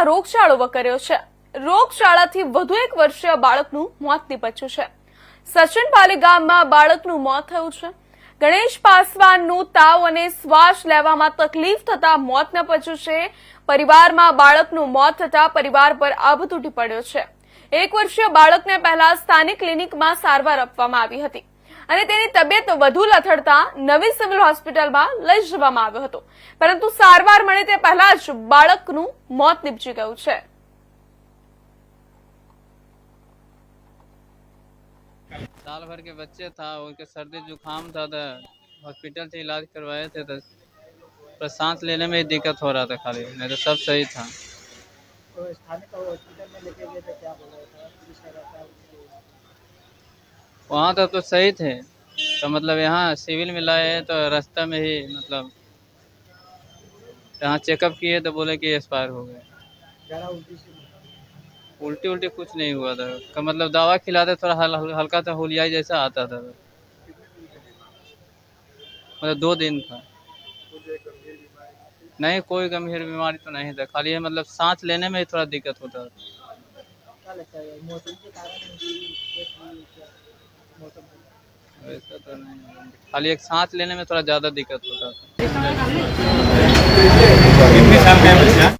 બાળકમાં રોગચાળો વકર્યો છે રોગચાળાથી વધુ એક વર્ષીય બાળકનું મોત નીપજ્યું છે સચિનપાલી ગામમાં બાળકનું મોત થયું છે ગણેશ પાસવાનનું તાવ અને શ્વાસ લેવામાં તકલીફ થતા મોત નીપજ્યું છે પરિવારમાં બાળકનું મોત થતા પરિવાર પર આભ તૂટી પડ્યો છે એક વર્ષીય બાળકને પહેલા સ્થાનિક ક્લિનિકમાં સારવાર આપવામાં આવી હતી અને તેની તબિયત વધુ લથડતા નવી સિવિલ હોસ્પિટલ માં લઈ જવામાં આવ્યો હતો પરંતુ સારવાર મળે તે પહેલા જ બાળકનું મોત નિપજી ગયું છે. સાલ ભર કે બચ્ચે થા ઓનકે શરદી ઉખામ થા હોસ્પિટલ થી ઈલાજ કરવાયા થા પણ સાસ લેને મે દીકત હો રા થા ખાલી મે તો બસ સહી થા. તો સ્થાનિક હોસ્પિટલ મે લેકે ગયા તો ક્યા હો રહા થા? वहाँ तो तो सही थे तो मतलब यहाँ सिविल में लाए हैं तो रास्ता में ही मतलब यहाँ चेकअप किए तो बोले कि एक्सपायर हो गए उल्टी उल्टी कुछ नहीं हुआ था का मतलब दवा खिलाते थोड़ा हल, हल, हल्का था होलिया जैसा आता था मतलब दो दिन था नहीं कोई गंभीर बीमारी तो नहीं था खाली है मतलब सांस लेने में ही थोड़ा दिक्कत होता था तो नहीं खाली एक सांस लेने में थोड़ा ज़्यादा दिक्कत होता था